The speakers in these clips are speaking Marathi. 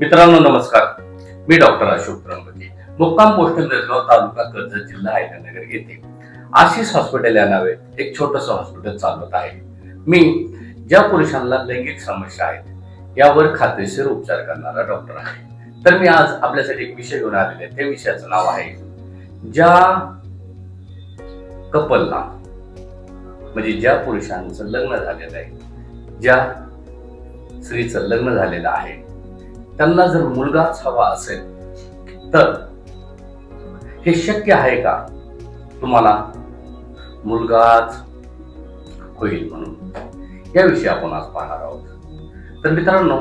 मित्रांनो नमस्कार. मी डॉक्टर अशोक त्र्यंबके. मुक्काम पोस्ट निर्गाव तालुका कर्जत जिल्हा अहिल्यानगर येथे. आशिष हॉस्पिटल या नावे एक छोटस हॉस्पिटल चालवत आहे. मी ज्या पुरुषांना लैंगिक समस्या आहेत यावर खात्रीशीर उपचार करणारा डॉक्टर आहे. तर मी आज आपल्यासाठी एक विषय घेऊन आलेले आहे त्या विषयाचं नाव आहे ज्या कपलला म्हणजे ज्या पुरुषांचं लग्न झालेलं आहे ज्या स्त्रीचं लग्न झालेलं आहे त्यांना जर मुलगाच हवा असेल तर हे शक्य आहे का? तुम्हाला मुलगाच होईल म्हणून. याविषयी आपण आज पाहणार आहोत. तर मित्रांनो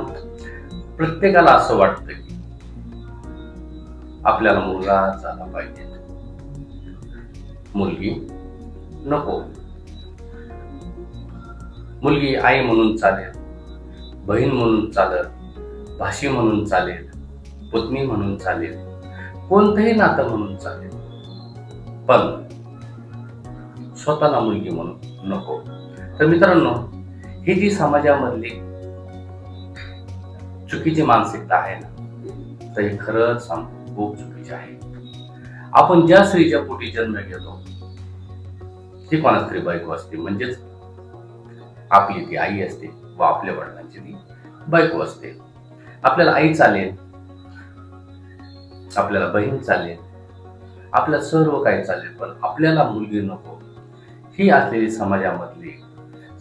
प्रत्येकाला असं वाटतं की आपल्याला मुलगा झाला पाहिजे. मुलगी नको. मुलगी आई म्हणून चालेल बहीण म्हणून चालेल भाषी म्हणून चालेल पत्नी म्हणून चालेल कोणतंही नातं म्हणून चालेल. पण स्वतःला मुलगी म्हणून नको. तर मित्रांनो ही जी समाजामधली चुकीची मानसिकता आहे ना तर हे खरंच सांगू खूप चुकीची आहे. आपण ज्या स्त्रीच्या पोटी जन्म घेतो ती कोणा स्त्री बायको असते म्हणजेच आपली ती आई असते व आपल्या वडिलांची ती बायको असते. आपल्याला आई चालेल. आपल्याला बहीण चालेल. आपल्या सर्व काही चालेल पण आपल्याला मुलगी नको. ही असलेली समाजामधली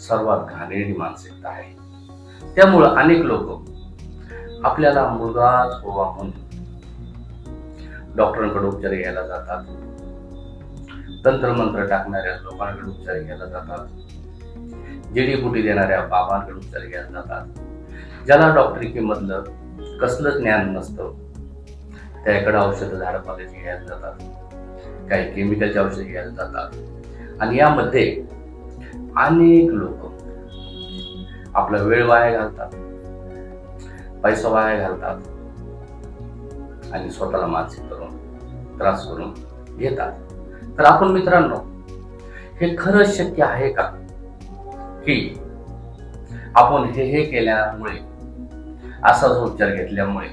सर्वात घाणेरडी मानसिकता आहे. त्यामुळं अनेक लोक आपल्याला मुलगाच हवा म्हणून डॉक्टरांकडे उपचार घ्यायला जातात. तंत्रमंत्र टाकणाऱ्या लोकांकडे उपचार घ्यायला जातात. जेडीबुटी देणाऱ्या बाबांकडे उपचार घ्यायला जातात. ज्याला डॉक्टरिकीमधलं कसलं ज्ञान नसतं त्याकडे औषधं झाडपाल्याची घ्यायला जातात. काही केमिकलचे औषधं घ्यायला जातात. आणि यामध्ये अनेक लोक आपला वेळ वाया घालतात पैसा वाया घालतात आणि स्वतःला मानसिक करून त्रास करून घेतात. तर आपण मित्रांनो हे खरंच शक्य आहे का? की आपण हे हे केल्यामुळे असाच उपचार घेतल्यामुळे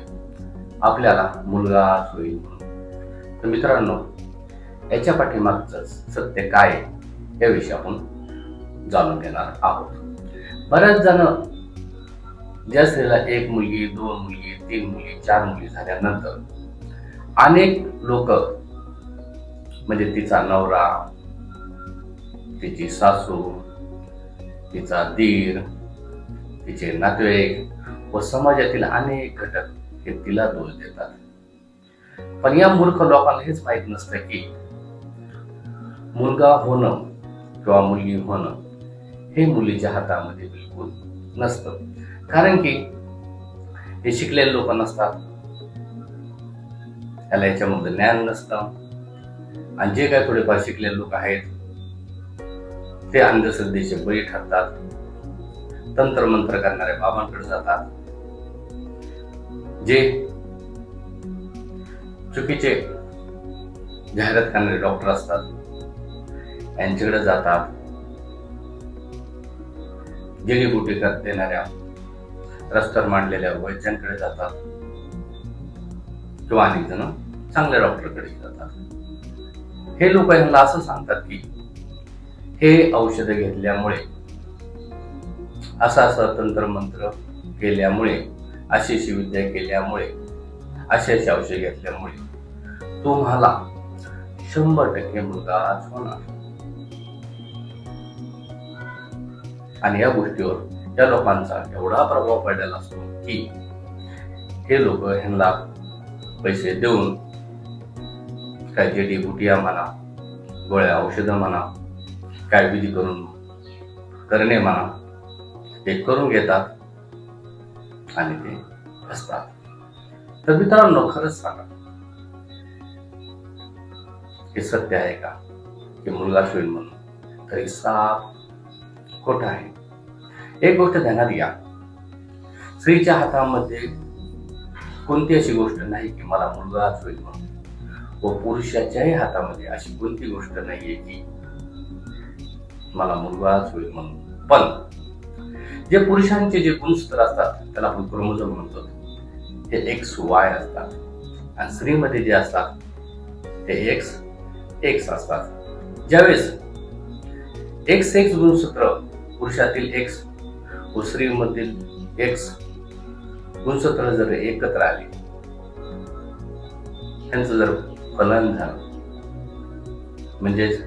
आपल्याला मुलगा होईल म्हणून. तर मित्रांनो याच्या पाठीमागचं सत्य काय आहे, याविषयी आपण जाणून घेणार आहोत. बऱ्याच जण ज्या स्त्रीला एक मुलगी दोन मुलगी तीन मुलगी चार मुली झाल्यानंतर अनेक लोक म्हणजे तिचा नवरा तिची सासू तिचा दीर तिचे नातेवाईक व समाजातील अनेक घटक हे तिला दोष देतात. पण या मूर्ख लोकांना हेच माहीत नसतं की मुलगा होणं किंवा मुलगी होणं हे मुलीच्या हातामध्ये बिलकुल नसतं. कारण की हे शिकलेले लोक नसतात. त्याला याच्यामध्ये ज्ञान नसतं. आणि जे काय थोडेफार शिकलेले लोक आहेत ते अंधश्रद्धेचे बळी ठरतात. तंत्रमंत्र करणाऱ्या बाबांकडे जातात. जे चुकीचे जाहिरात करणारे डॉक्टर असतात यांच्याकडे जातात. जडीबुटी कर देणाऱ्या रस्त्यावर मांडलेल्या वैद्यांकडे जातात. किंवा अनेक जण चांगल्या डॉक्टरकडे जातात. हे लोक यांना असं सांगतात की हे औषध घेतल्यामुळे असा स्वतंत्र मंत्र केल्यामुळे अशी अशी विद्या केल्यामुळे अशी औषध घेतल्यामुळे तुम्हाला शंभर टक्के मुलगा आज होणार. आणि या गोष्टीवर त्या लोकांचा एवढा प्रभाव पडलेला असतो की हे लोक ह्यांना पैसे देऊन काय जेडी बुटिया म्हणा गोळ्या औषधं म्हणा काय विधी करून करणे म्हणा ते करून घेतात आणि ते असतात. तर मित्रांनो खरंच सांगा. हे सत्य आहे का? की मुलगा होईल म्हणून. तरी साप खोट आहे? एक गोष्ट ध्यानात घ्या. स्त्रीच्या हातामध्ये कोणती अशी गोष्ट नाही की मला मुलगाच होईल म्हणून? व पुरुषाच्याही हातामध्ये अशी कोणती गोष्ट नाहीये की मला मुलगाच होईल म्हणून? पण जे पुरुषांचे जे गुणस्तर असतात त्याला आपण क्रोमोझोम म्हणतो. हे एक्स वाय असतात. आणि स्त्रीमध्ये जे असतात ते एक्स एक्स असतात. ज्यावेळेस एक्स एक्स गुणसूत्र पुरुषातील एक्स व स्त्रीमधील एक्स गुणसूत्र जर एकत्र आले त्यांचं जर फलन झालं म्हणजेच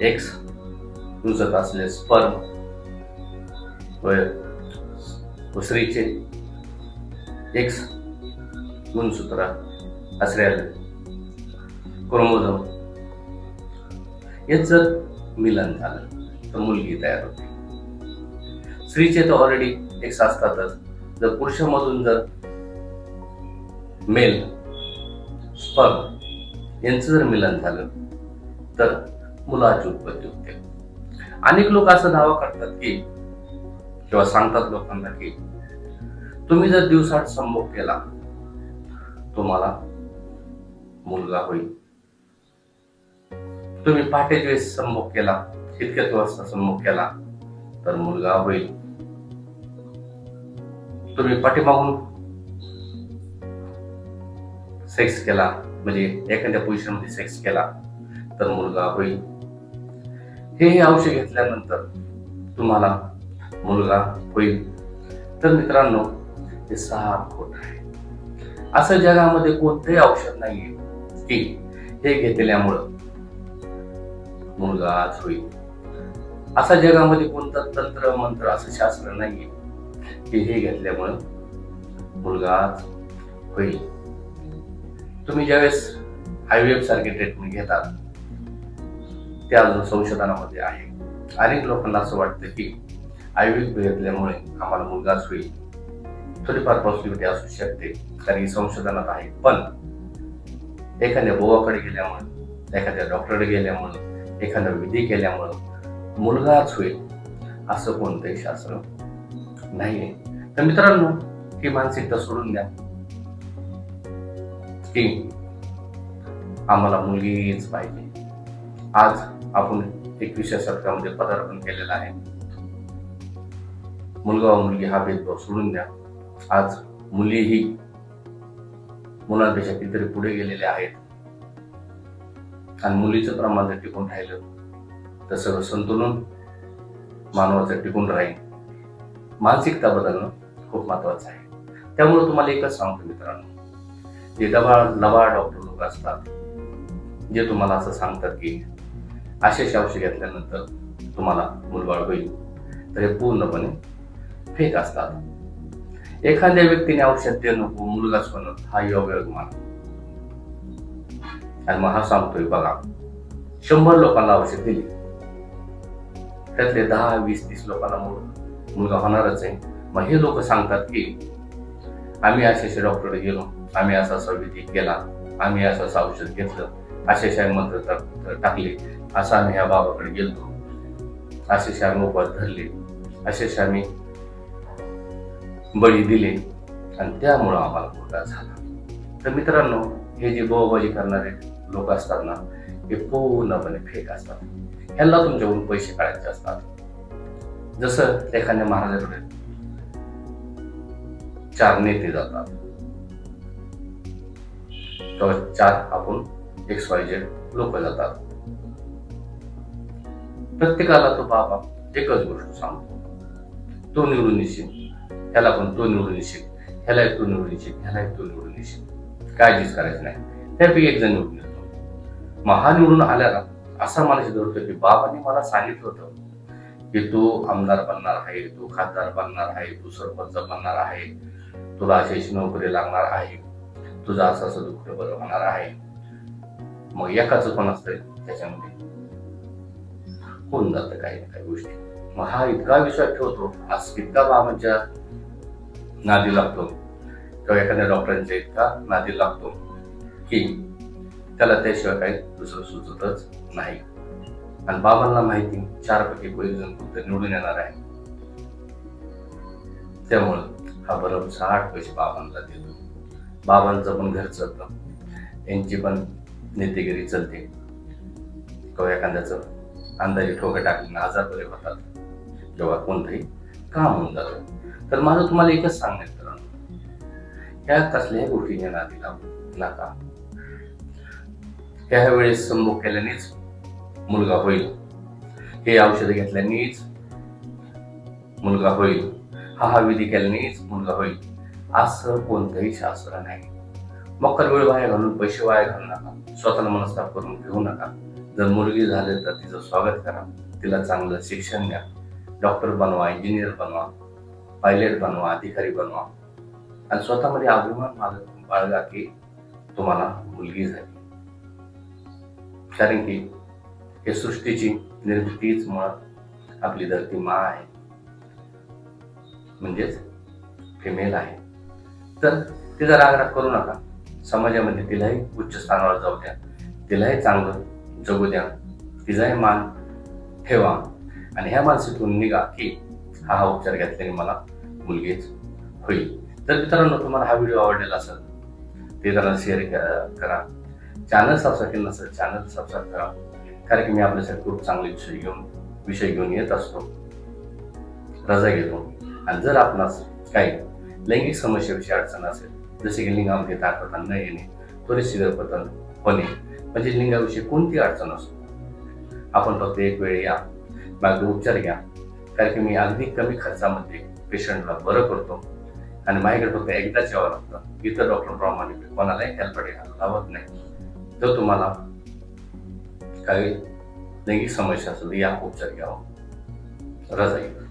एक्स गुणसूत्र असले स्पर्म वय उसरीचे स्त्रीचे एक्स गुणसूत्र असलेले क्रोमोझोम. याच जर मिलन झालं. तर मुलगी तयार होते. स्त्रीचे तर ऑलरेडी एक्स असतातच जर पुरुषामधून जर मेल स्पर्म यांचं जर मिलन झालं तर मुलाची उत्पत्ती होते. अनेक लोक असं दावा करतात की किंवा सांगतात लोकांना की तुम्ही जर दिवसात संभोग केला तुम्हाला मुलगा होईल. तुम्ही पहाटेच्या वेळेस संभोग केला इतक्याच वाजता संभोग केला तर मुलगा होईल. तुम्ही पाठीमागून सेक्स केला म्हणजे एखाद्या पोझिशनमध्ये सेक्स केला तर मुलगा होईल. हे हे औषध घेतल्यानंतर तुम्हाला मुलगा होईल. तर मित्रांनो हे साफ खोट आहे असं जगामध्ये कोणतंही औषध नाहीये. की हे घेतल्यामुळं मुलगाच होईल. असा जगामध्ये कोणतं तंत्र मंत्र असं शास्त्र नाहीये. की हे घेतल्यामुळं मुलगाच होईल. तुम्ही ज्यावेळेस आयव्हीएफ सारखे ट्रीटमेंट घेतात ते अजून संशोधनामध्ये आहे. अनेक लोकांना असं वाटतं की आयुर्वेद घेतल्यामुळे आम्हाला मुलगाच होईल थोडीफार पॉसिबिलिटी असू शकते कारण ही संशोधनात आहे. पण एखाद्या बोवाकडे गेल्यामुळे एखाद्या डॉक्टरकडे गेल्यामुळे एखादा विधी केल्यामुळं मुलगाच होईल असं कोणतंही शास्त्र नाहीये. तर मित्रांनो ही मानसिकता सोडून द्या. की आम्हाला मुलगीच पाहिजे. आज आपण एकविसव्या शतकामध्ये म्हणजे पदार्पण केलेलं आहे. मुलगा व मुलगी हा भेदभाव सोडून द्या. आज मुलीही मुलांपेक्षा कितीतरी पुढे गेलेल्या आहेत. आणि मुलीचं प्रमाण जर टिकून राहिलं तर सगळं संतुलन मानवाचं टिकून राहील. मानसिकता बदलणं खूप महत्वाचं आहे. त्यामुळे तुम्हाला एकच सांगतो मित्रांनो जे डबा लबा डॉक्टर लोक असतात जे तुम्हाला असं सांगतात की असे औषध घेतल्यानंतर तुम्हाला मुलबाळ होईल. तर हे पूर्णपणे फेक असतात. एखाद्या व्यक्तीने औषध देणं नको मुलगाच होणं हा योग मान आणि मग हा सांगतोय बघा शंभर लोकांना औषध दिली. त्यातले दहा वीस तीस लोकांना मुल- मुलगा होणारच आहे. मग हे लोक सांगतात की आम्ही असे असे डॉक्टर गेलो आम्ही असा असा विधी केला आम्ही असं असं औषध घेतलं असे अशा मंत्र टाकले असं आम्ही ह्या बाबाकडे गेलतो. असे असे आम्ही उपास धरले असे असे आम्ही बळी दिले आणि त्यामुळं आम्हाला मुलगा झाला. तर मित्रांनो हे जे बोबाजी करणारे लोक असतात ना हे पूर्णपणे फेक असतात. ह्यांना तुमच्याकडून पैसे काढायचे असतात. जसं एखाद्या महाराजाकडे चार नेते जातात. तेव्हा चार आपण एक्स वाय झेड लोक जातात. प्रत्येकाला तो बाबा एकच गोष्ट सांगतो. तो निवडून येशील. ह्याला पण तो निवडून येशील ह्याला एक तो निवडून येशील ह्याला तो निवडून येशील. काळजीच करायची नाही. त्यापैकी एक जण निवडून येतो. मग हा निवडून आल्याला असा मला धरतो की बाबांनी मला सांगितलं होतं की तू आमदार बनणार आहे तू खासदार बनणार आहे तू सरपंच बनणार आहे तुला अशी अशी नोकरी लागणार आहे तुझं असं असं दुःख बरं होणार आहे. मग एकाच पण असतंय त्याच्यामध्ये? होऊन जातं काही ना काही गोष्टी. मग हा इतका विश्वास ठेवतो. आज इतका बाबांच्या नादी लागतो. किंवा एखाद्या डॉक्टरांच्या इतका नादी लागतो की त्याला त्याशिवाय काही दुसरं सुचतच नाही. आणि बाबांना माहिती चारपैकी कोणी जण फक्त निवडून येणार आहे. त्यामुळं हा बरोबर साठ पैसे बाबांना देतो. बाबांचं पण घर चालतं. यांची पण नेतेगिरी चालते. किंवा एखाद्याचं अंदाजे ठोकं टाकून आजार बरे होतात. तेव्हा कोणतंही काम होऊन जातं. तर माझं तुम्हाला एकच सांगण्यात मित्रांनो. ह्या कसल्याही गोष्टीने नादी लावू नका. त्या वेळेस संभोग केल्यानेच मुलगा होईल. हे औषध घेतल्यानेच मुलगा होईल. हा हा विधी केल्यानेच मुलगा होईल. असं कोणतंही शास्त्र नाही. मकर वेळ वाया घालून पैसे वाया घालू नका. स्वतःला मनस्ताप करून घेऊ नका. जर मुलगी झाले तर तिचं स्वागत करा. तिला चांगलं शिक्षण द्या. डॉक्टर बनवा इंजिनियर बनवा पायलट बनवा अधिकारी बनवा. आणि स्वतःमध्ये अभिमान बाळग- बाळगा की तुम्हाला मुलगी झाली. कारण की हे सृष्टीची निर्मितीच मुळात आपली धरती मा आहे. म्हणजेच फिमेल आहे. तर तिचा रागराग करू नका. समाजामध्ये तिलाही उच्च स्थानावर जाऊ द्या. तिलाही चांगलं जगू द्या. तिचाही मान ठेवा. आणि ह्या मानसिकतून निघा की हा हा उपचार घेतल्याने मला मुलगीच होईल. तर मित्रांनो तुम्हाला हा व्हिडिओ आवडलेला असेल ते जरा शेअर करा. चॅनल सबस्क्राईब केलं नसेल चॅनल सबस्क्राईब करा. कारण की मी आपल्यासाठी खूप चांगले विषय घेऊन विषय घेऊन येत असतो. रजा घेतो. आणि जर आपणास काही लैंगिक समस्येविषयी अडचण असेल जसे की लिंगामध्ये ताकद न येणे त्वरित शीघ्रपतन होणे म्हणजे लिंगाविषयी कोणती अडचण असो आपण फक्त एक वेळ या. मागे उपचार घ्या. कारण की मी अगदी कमी खर्चामध्ये पेशंटला बरं करतो. आणि माझ्याकडे फक्त एकदाच यावं लागतं. इतर डॉक्टरप्रमाणे मी कोणालाही हेल्पडे लावत नाही. जर तुम्हाला काही लैंगिक समस्या असेल या उपचार घ्यावा. रजा येईल